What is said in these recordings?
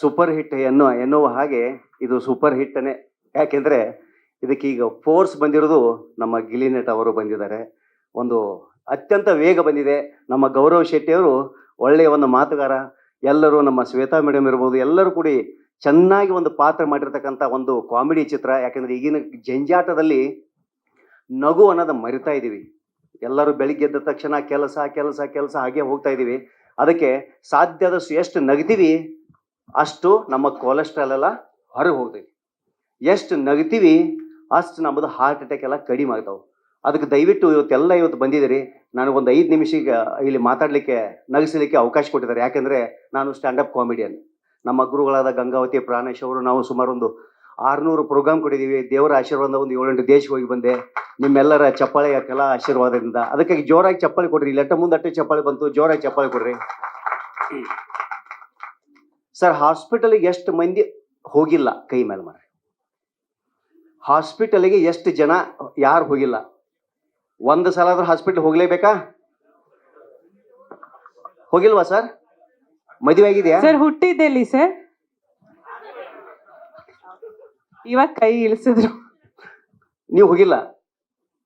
Super hit ಎನ್ನುವ ಎನ್ನುವ ಹಾಗೆ ಇದು ಸೂಪರ್ ಹಿಟ್ಟನೇ ಯಾಕೆಂದ್ರೆ ಇದಕ್ಕೆ ಈಗ ಫೋರ್ಸ್ ಬಂದಿರೋದು ನಮ್ಮ ಗಿಲಿ ನಟ್ ಅವರು ಬಂದಿದ್ದಾರೆ. ಒಂದು ಅತ್ಯಂತ ವೇಗ ಬಂದಿದೆ. ನಮ್ಮ ಗೌರವ್ ಶೆಟ್ಟಿ ಅವರು ಒಳ್ಳೆಯ ಒಂದು ಮಾತುಗಾರ. ಎಲ್ಲರೂ ನಮ್ಮ ಶ್ವೇತಾ ಮೇಡಮ್ ಇರ್ಬೋದು, ಎಲ್ಲರೂ ಕೂಡಿ ಚೆನ್ನಾಗಿ ಒಂದು ಪಾತ್ರ ಮಾಡಿರ್ತಕ್ಕಂಥ ಒಂದು ಕಾಮಿಡಿ ಚಿತ್ರ. ಯಾಕಂದರೆ ಈಗಿನ ಜಂಜಾಟದಲ್ಲಿ ನಗು ಅನ್ನೋದು ಮರಿತಾ ಇದ್ದೀವಿ. ಎಲ್ಲರೂ ಬೆಳಿಗ್ಗೆ ಎದ್ದ ತಕ್ಷಣ ಕೆಲಸ ಕೆಲಸ ಕೆಲಸ ಹಾಗೆ ಹೋಗ್ತಾ ಇದ್ದೀವಿ. ಅದಕ್ಕೆ ಸಾಧ್ಯದಷ್ಟು ಎಷ್ಟು ನಗ್ತೀವಿ ಅಷ್ಟು ನಮ್ಮ ಕೊಲೆಸ್ಟ್ರಾಲ್ ಎಲ್ಲ ಹೊರಗೆ ಹೋಗ್ತೈತಿ. ಎಷ್ಟು ನಗ್ತೀವಿ, ಅಷ್ಟು ನಮ್ಮದು ಹಾರ್ಟ್ ಅಟ್ಯಾಕ್ ಎಲ್ಲ ಕಡಿಮೆ ಆಗ್ತಾವೆ. ಅದಕ್ಕೆ ದಯವಿಟ್ಟು ಇವತ್ತೆಲ್ಲ ಇವತ್ತು ಬಂದಿದ್ದೀರಿ. ನನಗೊಂದು ಐದು ನಿಮಿಷ ಇಲ್ಲಿ ಮಾತಾಡಲಿಕ್ಕೆ, ನಗಿಸಲಿಕ್ಕೆ ಅವಕಾಶ ಕೊಟ್ಟಿದ್ದಾರೆ. ಯಾಕೆಂದರೆ ನಾನು ಸ್ಟ್ಯಾಂಡಪ್ ಕಾಮಿಡಿಯನ್ ನಮ್ಮ ಗುರುಗಳಾದ ಗಂಗಾವತಿ, ಪ್ರಾಣೇಶ್ ಅವರು, ನಾವು ಸುಮಾರು ಒಂದು ಆರುನೂರು ಪ್ರೋಗ್ರಾಮ್ ಕೊಟ್ಟಿದ್ದೀವಿ. ದೇವರ ಆಶೀರ್ವಾದ ಒಂದು ಏಳೆಂಟು ದೇಶಕ್ಕೆ ಹೋಗಿ ಬಂದೆ. ನಿಮ್ಮೆಲ್ಲರ ಚಪ್ಪಾಳೆಯ ಕಲಾ ಆಶೀರ್ವಾದದಿಂದ. ಅದಕ್ಕಾಗಿ ಜೋರಾಗಿ ಚಪ್ಪಾಳೆ ಕೊಡ್ರಿ. ಲೆಟ್ಟ ಮುಂದೆ ಅಟ್ಟೆ ಚಪ್ಪಾಳೆ ಬಂತು. ಜೋರಾಗಿ ಚಪ್ಪಾಳೆ ಕೊಡ್ರಿ. ಸರ್ ಹಾಸ್ಪಿಟಲ್ಗೆ ಎಷ್ಟು ಮಂದಿ ಹೋಗಿಲ್ಲ ಕೈ ಮೇಲೆ ಮಾರ್ರಿ. ಹಾಸ್ಪಿಟಲ್ಗೆ ಎಷ್ಟು ಜನ ಯಾರು ಹೋಗಿಲ್ಲ? ಒಂದು ಸಲ ಆದ್ರೂ ಹಾಸ್ಪಿಟಲ್ ಹೋಗ್ಲೇಬೇಕಾ? ಹೋಗಿಲ್ವಾ ಸರ್? ಮದುವೆ ಆಗಿದೆಯಾ? ಸರ್ ಹುಟ್ಟಿದ್ದೆಲ್ಲಿ ಸರ್? ಇವಾಗ ಕೈ ಇಳಿಸಿದ್ರು. ನೀವು ಹೋಗಿಲ್ಲ?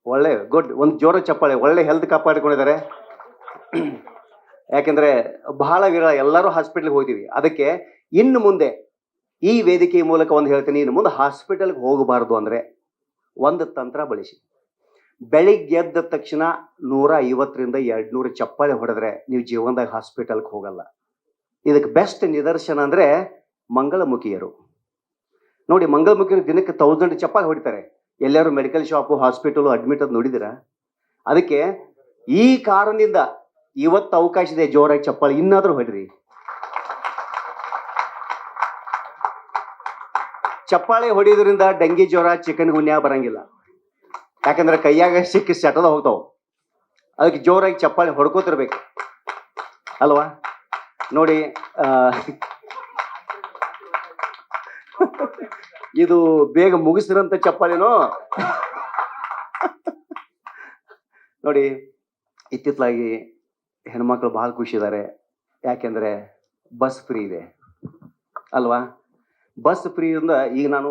ಒಳ್ಳೆ ಗುಡ್ ಒಂದು ಜೋರ ಚಪ್ಪಾಳೆ ಒಳ್ಳೆ ಹೆಲ್ತ್ ಕಾಪಾಡಿಕೊಂಡಿದ್ದಾರೆ. ಯಾಕೆಂದ್ರೆ ಬಹಳ ವಿರಳ, ಎಲ್ಲರೂ ಹಾಸ್ಪಿಟಲ್ಗೆ ಹೋಗ್ತೀವಿ. ಅದಕ್ಕೆ ಇನ್ನು ಮುಂದೆ ಈ ವೇದಿಕೆಯ ಮೂಲಕ ಒಂದು ಹೇಳ್ತೀನಿ, ಇನ್ನು ಮುಂದೆ ಹಾಸ್ಪಿಟಲ್ಗೆ ಹೋಗಬಾರ್ದು ಅಂದ್ರೆ ಒಂದು ತಂತ್ರ ಬಳಸಿ. ಬೆಳಿಗ್ಗೆ ಎದ್ದ ತಕ್ಷಣ ನೂರ ಐವತ್ತರಿಂದ ಎರಡು ನೂರು ಚಪ್ಪಾಳೆ ಹೊಡೆದ್ರೆ ನೀವು ಜೀವನದಾಗ ಹಾಸ್ಪಿಟಲ್ಗೆ ಹೋಗಲ್ಲ. ಇದಕ್ಕೆ ಬೆಸ್ಟ್ ನಿದರ್ಶನ ಅಂದ್ರೆ ಮಂಗಳಮುಖಿಯರು. ನೋಡಿ, ಮಂಗಳಮುಖಿಯರು ದಿನಕ್ಕೆ ತೌಸಂಡ್ ಚಪ್ಪಾಳೆ ಹೊಡಿತಾರೆ. ಎಲ್ಲರೂ ಮೆಡಿಕಲ್ ಶಾಪು ಹಾಸ್ಪಿಟಲು ಅಡ್ಮಿಟ್ ಅದು ನೋಡಿದಿರ ಅದಕ್ಕೆ ಈ ಕಾರಣದಿಂದ ಇವತ್ತು ಅವಕಾಶ ಇದೆ, ಜೋರಾಗಿ ಚಪ್ಪಾಳಿ. ಇನ್ನಾದ್ರೂ ಹೊಡ್ರಿ. ಚಪ್ಪಾಳೆ ಹೊಡಿಯೋದ್ರಿಂದ ಡೆಂಗಿ ಜ್ವರ, ಚಿಕನ್ ಗುನ್ಯಾ ಬರಂಗಿಲ್ಲ. ಯಾಕಂದ್ರೆ ಕೈಯಾಗ ಸಿಕ್ಕಿ ಸೆಟದ ಹೋಗ್ತಾವ. ಅದಕ್ಕೆ ಜೋರಾಗಿ ಚಪ್ಪಾಳೆ ಹೊಡ್ಕೋತಿರ್ಬೇಕು. ಅಲ್ವಾ? ನೋಡಿ ಇದು ಬೇಗ ಮುಗಿಸಿರಂತ ಚಪ್ಪಾಳೆನೋ. ನೋಡಿ ಇತ್ತಿತ್ತಲಾಗಿ ಹೆಣ್ಮಕ್ಳು ಬಹಳ ಖುಷಿ ಇದ್ದಾರೆ ಯಾಕೆಂದ್ರೆ ಬಸ್ ಫ್ರೀ ಇದೆ. ಅಲ್ವಾ? ಬಸ್ ಫ್ರೀಯಿಂದ ಈಗ ನಾನು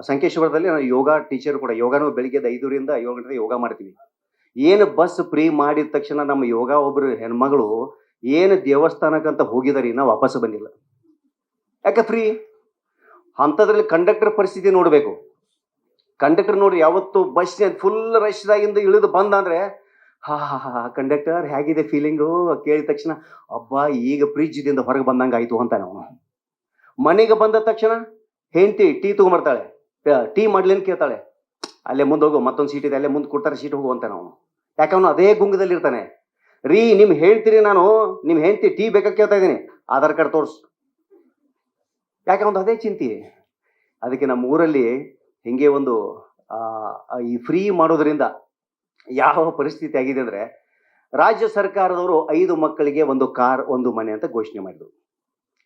ಸಂಕೇಶ್ವರದಲ್ಲಿ ನಾನು ಯೋಗ ಟೀಚರ್ ಕೂಡ, ಯೋಗನೂ ಬೆಳಿಗ್ಗೆ ಐದೂರಿಂದ ಏಳು ಗಂಟೆ ಯೋಗ ಮಾಡ್ತೀವಿ. ಏನು ಬಸ್ ಫ್ರೀ ಮಾಡಿದ ತಕ್ಷಣ ನಮ್ಮ ಯೋಗ ಒಬ್ರು ಹೆಣ್ಮಗಳು ಏನು ದೇವಸ್ಥಾನಕ್ಕಂತ ಹೋಗಿದಾರೆ ಇನ್ನ ವಾಪಸ್ ಬಂದಿಲ್ಲ. ಯಾಕೆ ಫ್ರೀ? ಅಂಥದ್ರಲ್ಲಿ ಕಂಡಕ್ಟರ್ ಪರಿಸ್ಥಿತಿ ನೋಡಬೇಕು. ಕಂಡಕ್ಟರ್ ನೋಡಿ ಯಾವತ್ತು ಬಸ್ ಫುಲ್ ರಶ್ದಾಗಿಂದ ಇಳಿದು ಬಂದ ಅಂದ್ರೆ ಹಾ ಹಾ ಹಾ ಕಂಡಕ್ಟರ್ ಹೇಗಿದೆ ಫೀಲಿಂಗು ಕೇಳಿದ ತಕ್ಷಣ, ಅಬ್ಬಾ, ಈಗ ಫ್ರಿಜ್ದಿಂದ ಹೊರಗೆ ಬಂದಂಗೆ ಆಯ್ತು ಅಂತಾನೆ ಅವನು. ಮನೆಗೆ ಬಂದ ತಕ್ಷಣ, ಹೆಂಡತಿ ಟೀ ತಗೊಂಬರ್ತಾಳೆ. ಟೀ ಮಾಡ್ಲೇನು ಕೇಳ್ತಾಳೆ. ಅಲ್ಲೇ ಮುಂದೆ ಹೋಗು, ಮತ್ತೊಂದು ಸೀಟ್ ಇದೆ, ಅಲ್ಲೇ ಮುಂದೆ ಕೊಡ್ತಾರೆ ಸೀಟ್ ಹೋಗು ಅಂತಾನೆ ನಾವು ಯಾಕೆ ಅವನು ಅದೇ ಗುಂಗದಲ್ಲಿ ಇರ್ತಾನೆ. ರೀ, ನಿಮ್ ಹೇಳ್ತೀರಿ ನಾನು, ನಿಮ್ ಹೆಂಡತಿ ಟೀ ಬೇಕಾ ಕೇಳ್ತಾ ಇದ್ದೀನಿ. ಆಧಾರ್ ಕಾರ್ಡ್ ತೋರ್ಸು. ಯಾಕೆ ಒಂದು ಅದೇ ಚಿಂತೆ. ಅದಕ್ಕೆ ನಮ್ಮ ಊರಲ್ಲಿ ಹಿಂಗೆ ಒಂದು ಈ ಫ್ರೀ ಮಾಡೋದ್ರಿಂದ ಯಾವ ಪರಿಸ್ಥಿತಿ ಆಗಿದೆ ಅಂದರೆ ರಾಜ್ಯ ಸರ್ಕಾರದವರು ಐದು ಮಕ್ಕಳಿಗೆ ಒಂದು ಕಾರ್, ಒಂದು ಮನೆ ಅಂತ ಘೋಷಣೆ ಮಾಡಿದರು.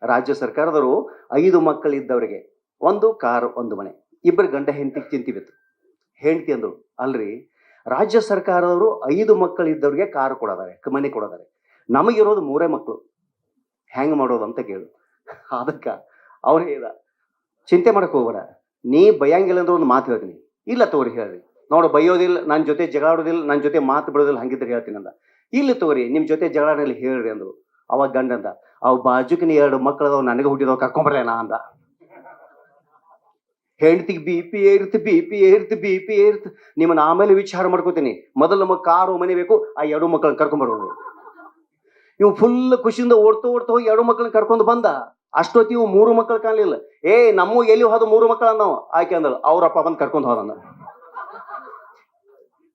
ರಾಜ್ಯ ಸರ್ಕಾರದವರು ಐದು ಮಕ್ಕಳಿದ್ದವರಿಗೆ ಒಂದು ಕಾರ್, ಒಂದು ಮನೆ. ಇಬ್ಬರು ಗಂಡ ಹೆಂಡತಿ ಚಿಂತೆ ಬಿತ್ತು. ಹೆಂಡತಿ ಅಂದರು, ಅಲ್ರಿ, ರಾಜ್ಯ ಸರ್ಕಾರದವರು ಐದು ಮಕ್ಕಳಿದ್ದವ್ರಿಗೆ ಕಾರ್ ಕೊಡೋದಾರೆ ಮನೆ ಕೊಡೋದಾರೆ. ನಮಗಿರೋದು ಮೂರೇ ಮಕ್ಕಳು ಹ್ಯಾಂಗ್ ಮಾಡೋದು ಅಂತ ಕೇಳು. ಅದಕ್ಕೆ ಅವ್ರು ಹೇಳ್ದ, ಚಿಂತೆ ಮಾಡಕ್ಕೆ ಹೋಗ್ಬೇಡ. ನೀ ಬಯಂಗಿಲ್ಲ ಅಂದ್ರೆ ಒಂದು ಮಾತು ಹೇಳ್ತೀನಿ. ಇಲ್ಲ ತೋರಿ ಹೇಳ್ರಿ. ನೋಡು, ಬೈಯೋದಿಲ್ಲ ನನ್ನ ಜೊತೆ ಜಗಳಾಡೋದಿಲ್ಲ ನನ್ನ ಜೊತೆ ಮಾತು ಬಿಡೋದಿಲ್ಲ, ಹಂಗಿದ್ರೆ ಹೇಳ್ತೀನಿ ಅಂದ. ಇಲ್ಲಿ ತಗೋರಿ ನಿಮ್ಮ ಜೊತೆ ಜಗಳಾಡಲಿ ಹೇಳ್ರಿ ಅಂದರು. ಅವಾಗ ಗಂಡ ಅಂದ, ಅವ್ ಬಾಜುಕಿನ ಎರಡು ಮಕ್ಕಳು ಅದಾವ ನನಗೆ ಹುಟ್ಟಿದವ ಕರ್ಕೊಂಬರ್ಲೇನಾ ಅಂದ. ಹೆಂಡತಿಗೆ ಬಿ ಪಿ ಏರ್ತು ಬಿ ಪಿ ಏರ್ತು ಬಿ ಪಿ ಏರ್ತು ನಿಮ್ಮನ್ನ ಆಮೇಲೆ ವಿಚಾರ ಮಾಡ್ಕೋತೀನಿ. ಮೊದಲು ನಮಗೆ ಕಾರು, ಮನೆ ಬೇಕು, ಆ ಎರಡು ಮಕ್ಕಳನ್ನ ಕರ್ಕೊಂಬರೋದು ಇವು ಫುಲ್ ಖುಷಿಯಿಂದ ಓಡ್ತಾ ಓಡ್ತಾ ಹೋಗಿ ಎರಡು ಮಕ್ಕಳನ್ನ ಕರ್ಕೊಂಡು ಬಂದ. ಅಷ್ಟೊತ್ತಿ ಇವು ಮೂರು ಮಕ್ಕಳು ಕಾಣಲಿಲ್ಲ. ಏ, ನಮ್ಮ ಎಲ್ಲಿ ಹೋದ ಮೂರು ಮಕ್ಕಳನ್ನ ನಾವು ಆಯ್ಕೆ ಅಂದಳು ಅವ್ರಪ್ಪ ಬಂದು ಕರ್ಕೊಂಡು ಹೋದ